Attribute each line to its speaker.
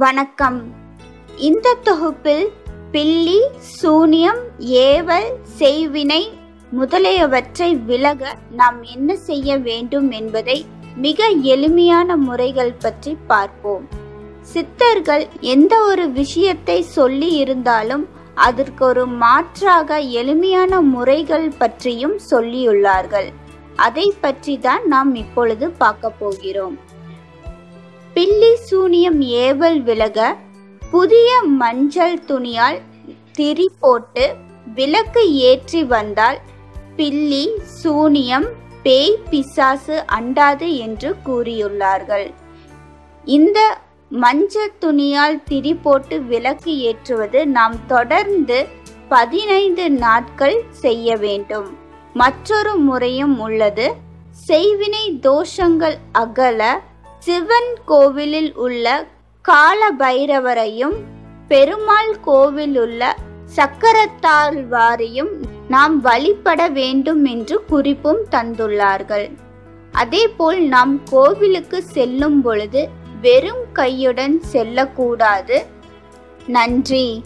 Speaker 1: வணக்கம். இந்த தொகுப்பில் பில்லி சூனியம் ஏவல் செய்வினை முதலியவற்றை விலக நாம் என்ன செய்ய வேண்டும் என்பதை மிக எளிமையான முறைகள் பற்றி பார்ப்போம். சித்தர்கள் எந்த ஒரு விஷயத்தை சொல்லி இருந்தாலும் அதற்கு ஒரு மாற்றாக எளிமையான முறைகள் பற்றியும் சொல்லியுள்ளார்கள். அதை பற்றி தான் நாம் இப்பொழுது பார்க்க போகிறோம். பில்லி சூனியம் ஏவல் விலக புதிய மஞ்சள் துணியால் திரி போட்டு விளக்கு ஏற்றி வந்தால் பில்லி சூனியம் பேய் பிசாசு அண்டாது என்று கூறியுள்ளார்கள். இந்த மஞ்சள் துணியால் திரி போட்டு விளக்கு ஏற்றுவது நாம் தொடர்ந்து பதினைந்து நாட்கள் செய்ய வேண்டும். மற்றொரு முறையும் உள்ளது. செய்வினை தோஷங்கள் அகல சிவன் கோவிலில் உள்ள கால பைரவரையும் பெருமாள் கோவில் உள்ள சக்கரத்தாழ்வாரையும் நாம் வழிபட வேண்டும் என்று குறிப்பும் தந்துள்ளார்கள். அதேபோல் நாம் கோவிலுக்கு செல்லும் பொழுது வெறும் கையுடன் செல்லக்கூடாது. நன்றி.